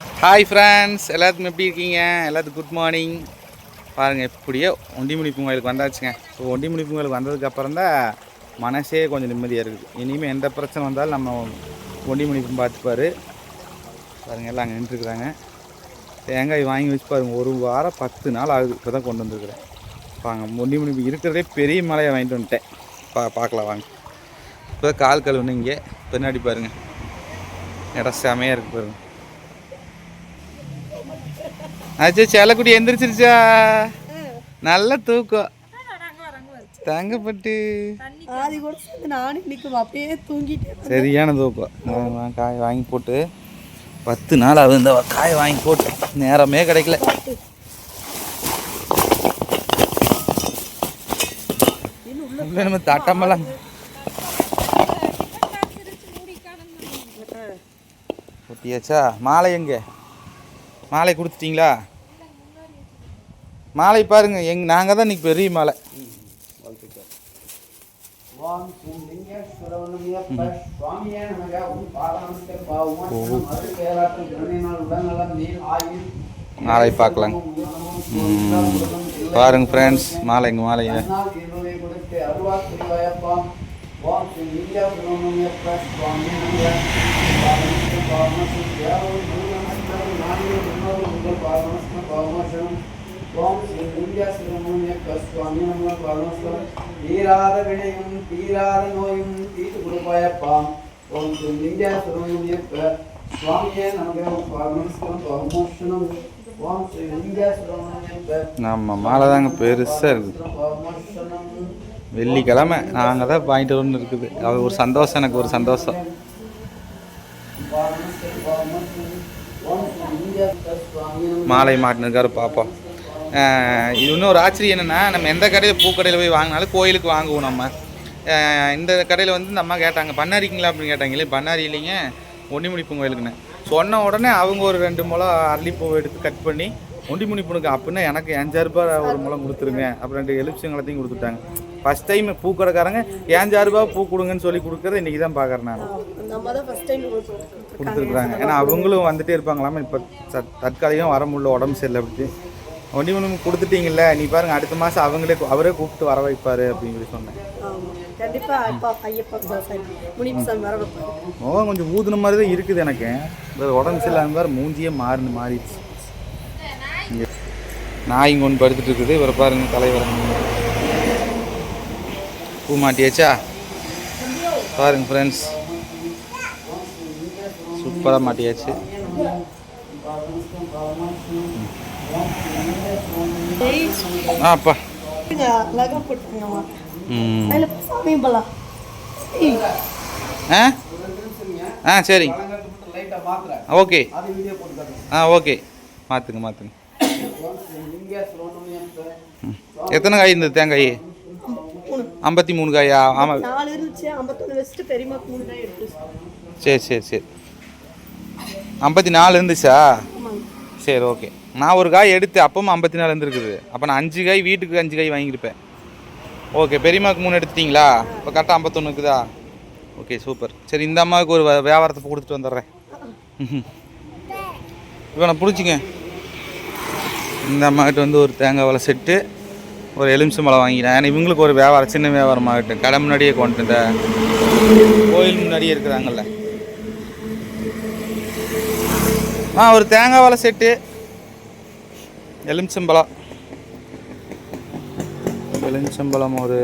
Hi friends எல்லாத்துக்கும் எப்படி இருக்கீங்க? எல்லாத்துக்கும் குட் மார்னிங் பாருங்கள் எப்படியோ ஒண்டிமுனி பூங்கோயிலுக்கு வந்தாச்சுங்க. ஸோ ஒண்டிமுனி பூங்கோயிலுக்கு வந்ததுக்கப்புறம் தான் மனசே கொஞ்சம் நிம்மதியாக இருக்குது. இனிமேல் எந்த பிரச்சனை வந்தாலும் நம்ம ஒண்டிமுனி பூ பார்த்துப்பார். பாருங்கள் எல்லாம் அங்கே நின்றுருக்குறாங்க. தேங்காய் வாங்கி வச்சு பாருங்க ஒரு வாரம் பத்து நாள் ஆகுது. இப்போ தான் கொண்டு வந்துருக்குறேன். வாங்க ஒண்டிமுனி பூ இருக்கிறதே பெரிய மலையை வாங்கிட்டு வந்துட்டேன். பா பார்க்கலாம் வாங்க. இப்போ கால் கழுவுன்னு இங்கே. பின்னாடி பாருங்கள் இடம் செமையாக இருக்குது பாருங்கள் அச்சோ செல்லக்குடி எந்திரிச்சிருச்சா? நல்ல தூக்கம். தங்கப்பட்டு. ஆதி கூட சேர்ந்து நானும் இன்னைக்கு அப்படியே தூங்கிட்டே இருந்தேன். சரியான தூக்கம். காய் வாங்கி போட்டு பத்து நாள் ஆகுது. இந்த காய் வாங்கி போட்டு. நேரமே கிடைக்கல. உள்ள நம்ம தட்டமெல்லாம் கொட்டியாச்சா மாலை எங்க? மாலை கொடுத்துட்டிங்களா? மாலை பாருங்கள் எங் நாங்கள் தான் இன்னைக்கு பெரிய மாலை. மாலை பார்க்கலாங்க பாருங்க ஃப்ரெண்ட்ஸ் மாலைங்க மாலைங்க ஓம் முன்னோர் உங்கள் ஓம் ஸ்ரீ தீராத வினையும் தீராத நோயும் தீட்டு கொடுப்பாயப்பாம் ஓம் ஸ்ரீ சுவாமியே ஓம் ஸ்ரீ நம்ம மாலை தாங்க பெருசாக இருக்குது வெள்ளிக்கிழமை நாங்கள் தான் வாங்கிட்டு வரணும்னு இருக்குது. அது ஒரு சந்தோஷம் எனக்கு ஒரு சந்தோஷம். மாலை மாட்டினிருக்காரு பார்ப்போம் இது இன்னொரு ஆச்சரியம் என்னென்னா நம்ம எந்த கடையில் பூக்கடையில் போய் வாங்கினாலும் கோயிலுக்கு வாங்குவோம் நம்ம. இந்த கடையில் வந்து இந்த அம்மா கேட்டாங்க பண்ணாரிங்களா? அப்படின்னு கேட்டாங்களே பண்ணாரி இல்லைங்க ஒண்டிமுடிப்பு கோயிலுக்குன்னு. சொன்ன உடனே அவங்க ஒரு ரெண்டு முளம் அரளிப்பூ எடுத்து கட் பண்ணி ஒண்டிமுடிப்புனுக்கு அப்படின்னா எனக்கு அஞ்சாறு ரூபாய் ஒரு முளம் கொடுத்துருங்க. அப்புறம் ரெண்டு எலுமிச்சங்களத்தையும் கொடுத்துட்டாங்க. ஃபஸ்ட் டைம் பூக்கடைக்காரங்க ரூபாய் பூ கொடுங்கன்னு சொல்லி கொடுக்குறத இன்றைக்கி தான் பார்க்குறேன் நான் கொடுத்துருக்குறாங்க. ஏன்னா அவங்களும் வந்துட்டே இருப்பாங்களாமா இப்போ தற்காலிகம் வர முடியல உடம்பு சரியில்லை அப்படி. ஒண்டி ஒன்று கொடுத்துட்டீங்கல்ல நீ பாருங்க அடுத்த மாதம் அவங்களே அவரே கூப்பிட்டு வர வைப்பாரு அப்படின்னு சொல்லி சொன்னேன். முகம் கொஞ்சம் ஊதுன மாதிரி தான் இருக்குது எனக்கு. உடம்பு சரியில்லாம பாரு மூஞ்சியே மாறுன்னு மாறிடுச்சு. நாய் இங்கே ஒன்று படுத்துட்டு இருக்குது. இவரை பாருங்க தலைவர். பூ மாட்டியாச்சா? பாருங்க ஃப்ரெண்ட்ஸ் சூப்பராக மாட்டியாச்சு. டேய் ஆ? ஆ சரிங்க ஓகே. ஆ ஓகே. மாற்றுங்க மாற்றுங்க எத்தனை காய் இருந்தது தேங்காய்? ஐம்பத்தி மூணு காயா? ஆமாம் சரி சரி சரி. ஐம்பத்தி நாலு இருந்துச்சா? சரி ஓகே. நான் ஒரு காய் எடுத்து அப்பவும் ஐம்பத்தி நாலு இருந்துருக்குது. அப்போ நான் அஞ்சு காய் வீட்டுக்கு அஞ்சு காய் வாங்கியிருப்பேன். ஓகே பெரியம்மாவுக்கு மூணு எடுத்துட்டிங்களா? இப்போ கரெக்டாக ஐம்பத்தொன்று இருக்குதா? Okay super. சரி இந்த அம்மாவுக்கு ஒரு வியாபாரத்தை கொடுத்துட்டு வந்துடுறேன். இப்போ நான் பிடிச்சிங்க. இந்த அம்மாக்கிட்ட வந்து ஒரு தேங்காய் வலை செட்டு ஒரு எலுமிச்சம் பழம் வாங்கிக்கிறேன். ஏன்னா இவங்களுக்கு ஒரு வியாபாரம் சின்ன வியாபாரம் ஆகட்டும் கடை முன்னாடியே கொண்டு இந்த கோயில் முன்னாடியே இருக்கிறாங்கல்ல. ஆ ஒரு தேங்காய் வலை செட்டு. எலுமிச்சம்பழம். எலுமிச்சம்பழம் ஒரு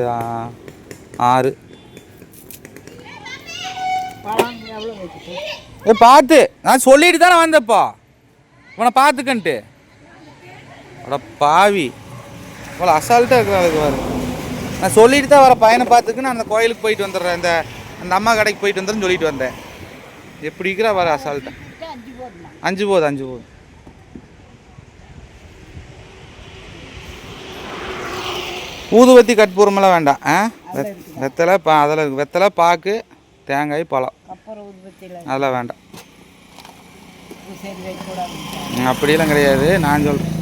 ஆறு. ஏ பார்த்து நான் சொல்லிட்டு தானே வந்தப்பா உன்னை பார்த்துக்கன்ட்டு அட பாவி. இவ்வளோ அசால்ட்டாக இருக்கிற பாரு நான் சொல்லிட்டு தான் வர பையனை பார்த்துக்குன்னு அந்த கோயிலுக்கு போயிட்டு வந்துடுறேன். இந்த அந்த அம்மா கடைக்கு போயிட்டு வந்துடுறேன்னு சொல்லிட்டு வந்தேன். எப்படி இருக்கிறா வர அசால்ட்டாக அஞ்சு போகுது அஞ்சு போகுது. ஊதுவத்தி கற்பூரமெல்லாம் வேண்டாம் ஆ? வெத்- வெத்தலை பா அதில் வெத்தலை பாக்கு தேங்காய் பழம். அதெல்லாம் வேண்டாம். அப்படியெல்லாம் கிடையாது. நான் சொல்கிறேன்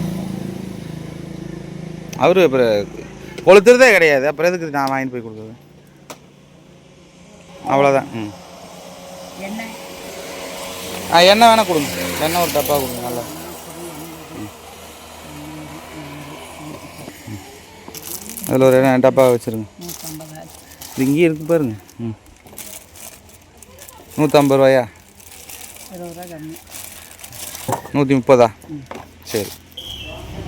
அவரு அப்புறம் கொளுத்துறதே கிடையாது. அப்புறம் எதுக்கு நான் வாங்கிட்டு போய் கொடுக்குறது? அவ்வளோதான் ம். என்ன? ஆ எண்ணெய் வேணால் கொடுங்க. எண்ணெய் ஒரு டப்பா கொடுங்க நல்லா. அதில் ஒரு எண்ணெய் டப்பா வச்சுருங்க. இது இங்கேயே இருக்கு பாருங்க. ம். நூற்றம்பது ரூபாயா? நூற்றி முப்பதா? சரி.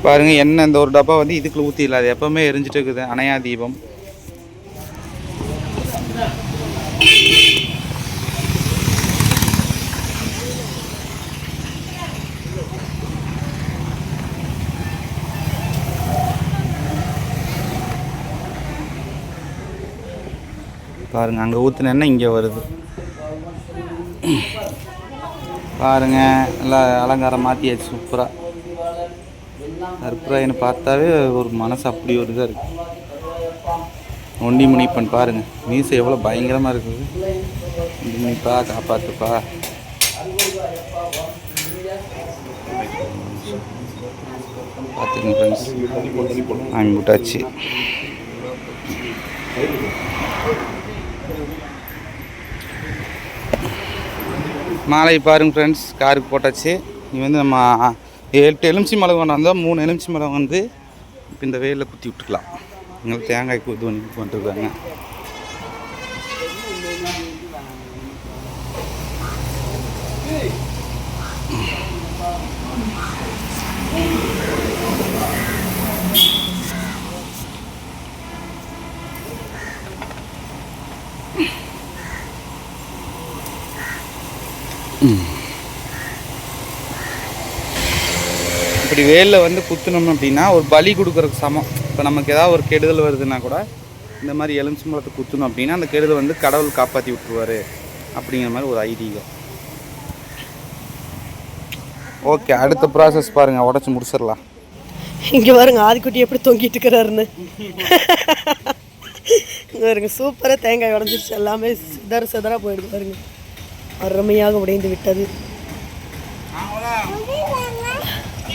பாருங்கள் எண்ணெய் இந்த ஒரு டப்பா வந்து இதுக்குள்ள ஊற்றிடல அது எப்போவுமே எரிஞ்சிட்டு இருக்குது அணையா தீபம். பாருங்க அங்கே ஊற்றின எண்ணெய் இங்கே வருது. பாருங்க நல்லா அலங்காரம் மாற்றியாச்சு சூப்பராக என்ன பார்த்தாவே ஒரு மனசு அப்படி ஒரு இதாக இருக்குது ஒண்டி முனிப்பன் பாருங்க மீசை எவ்வளோ பயங்கரமாக இருக்குது. ஒண்டி முனிப்பா காப்பாத்துப்பா. பார்த்துங்க ஃப்ரெண்ட்ஸ் ஆமி போட்டாச்சு. மாலை பாருங்க ஃப்ரெண்ட்ஸ் காருக்கு போட்டாச்சு. நீ வந்து நம்ம எட்டு எலுமிச்சி மலை கொண்டு மூணு எலுமிச்சி மலை வந்து இப்போ இந்த வெயிலில் குத்தி விட்டுக்கலாம். எங்களுக்கு தேங்காய் கூத்து பண்ணி பண்ணிருக்காங்க இப்படி வேலில் வந்து குத்துனோம் அப்படின்னா ஒரு பலி கொடுக்குறதுக்கு சமம். இப்போ நமக்கு ஏதாவது ஒரு கெடுதல் வருதுன்னா கூட இந்த மாதிரி எலுமிச்சை மரத்தை குத்தணும் அப்படின்னா அந்த கெடுதல் வந்து கடவுள் காப்பாற்றி விட்டுருவாரு அப்படிங்கிற மாதிரி ஒரு ஐதீகம். ஓகே அடுத்த ப்ராசஸ் பாருங்கள் உடச்சி முடிச்சிடலாம். இங்கே பாருங்க ஆதிக்குட்டி எப்படி தொங்கிட்டு இருக்கிறாருன்னு. இங்கே பாருங்க சூப்பராக தேங்காய் உடஞ்சிருச்சு. எல்லாமே சிதற சிதறாக போயிடுது பாருங்க. அருமையாக உடைந்து விட்டது.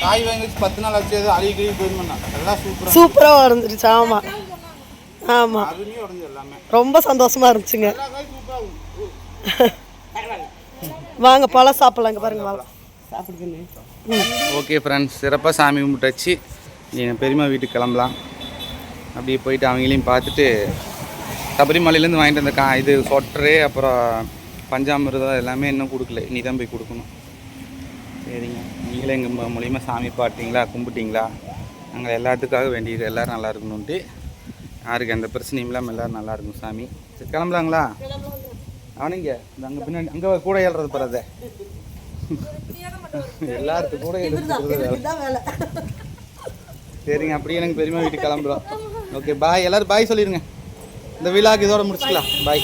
காய் வாங்கி வச்சு பத்து நாள் ஆச்சு அது அழுகி கழுவி போயிருந்தா எல்லாம் சூப்பராக சூப்பரா உடஞ்சிருச்சு ஆமா. ஆமா. அருமையாக உடஞ்சி எல்லாமே. ரொம்ப சந்தோஷமா இருந்துச்சுங்க. வாங்க பழம் சாப்பிடலாங்க பாருங்க வாங்க. ஓகே ஃப்ரெண்ட்ஸ் சிறப்பாக சாமி கும்பிட்டாச்சு. எங்கள் பெரியம்மா வீட்டுக்கு கிளம்பலாம். அப்படியே போயிட்டு அவங்களையும் பார்த்துட்டு சபரிமலையிலேருந்து வாங்கிட்டு வந்த கா இது சொட்டரு அப்புறம் பஞ்சாமிர்தம் எல்லாமே இன்னும் கொடுக்கல. இனி தான் போய் கொடுக்கணும். சரிங்க. நீங்களே எங்கள் மூலியமாக சாமி பாட்டிங்களா கும்பிட்டீங்களா? நாங்கள் எல்லாத்துக்காக வேண்டியது எல்லோரும் நல்லா இருக்கணுன்ட்டு யாருக்கு எந்த பிரச்சனையும் இல்லாமல் எல்லோரும் நல்லா இருக்கணும் சாமி. சரி கிளம்பலாங்களா? அவனுங்க அங்கே பின்னாடி அங்கே கூட ஏழுறது பரதே எல்லாத்துக்கும் கூட வேலை. சரிங்க அப்படியே எனக்கு பெரியம்மா வீட்டுக்கு கிளம்புறோம். Okay bye. எல்லாரும் பாய் சொல்லிடுங்க இந்த விழாக்கு இதோட முடிச்சுக்கலாம். பாய்.